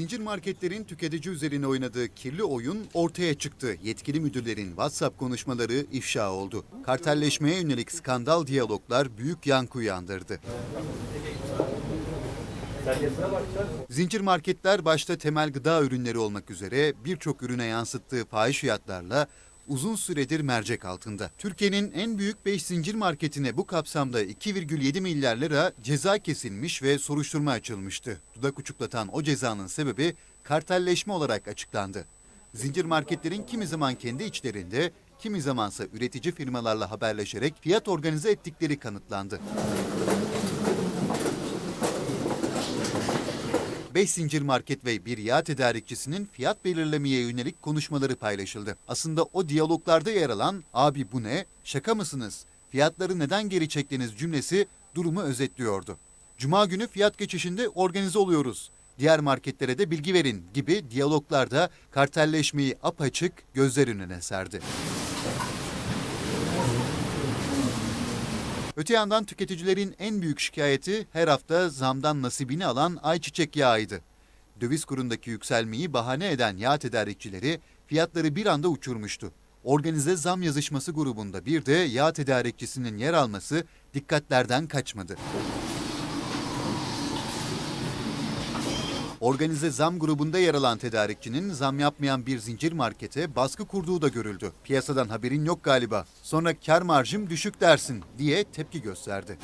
Zincir marketlerin tüketici üzerine oynadığı kirli oyun ortaya çıktı. Yetkili müdürlerin WhatsApp konuşmaları ifşa oldu. Kartelleşmeye yönelik skandal diyaloglar büyük yankı uyandırdı. Zincir marketler başta temel gıda ürünleri olmak üzere birçok ürüne yansıttığı fahiş fiyatlarla uzun süredir mercek altında. Türkiye'nin en büyük 5 zincir marketine bu kapsamda 2,7 milyar lira ceza kesilmiş ve soruşturma açılmıştı. Dudak uçuklatan o cezanın sebebi kartelleşme olarak açıklandı. Zincir marketlerin kimi zaman kendi içlerinde, kimi zamansa üretici firmalarla haberleşerek fiyat organize ettikleri kanıtlandı. 5 zincir market ve bir yağ tedarikçisinin fiyat belirlemeye yönelik konuşmaları paylaşıldı. Aslında o diyaloglarda yer alan abi bu ne, şaka mısınız, fiyatları neden geri çektiniz cümlesi durumu özetliyordu. Cuma günü fiyat geçişinde organize oluyoruz. Diğer marketlere de bilgi verin gibi diyaloglarda kartelleşmeyi apaçık gözler önüne serdi. Öte yandan tüketicilerin en büyük şikayeti her hafta zamdan nasibini alan ayçiçek yağıydı. Döviz kurundaki yükselmeyi bahane eden yağ tedarikçileri fiyatları bir anda uçurmuştu. Organize zam yazışması grubunda bir de yağ tedarikçisinin yer alması dikkatlerden kaçmadı. Organize zam grubunda yer alan tedarikçinin zam yapmayan bir zincir markete baskı kurduğu da görüldü. Piyasadan haberin yok galiba. Sonra kar marjım düşük dersin diye tepki gösterdi.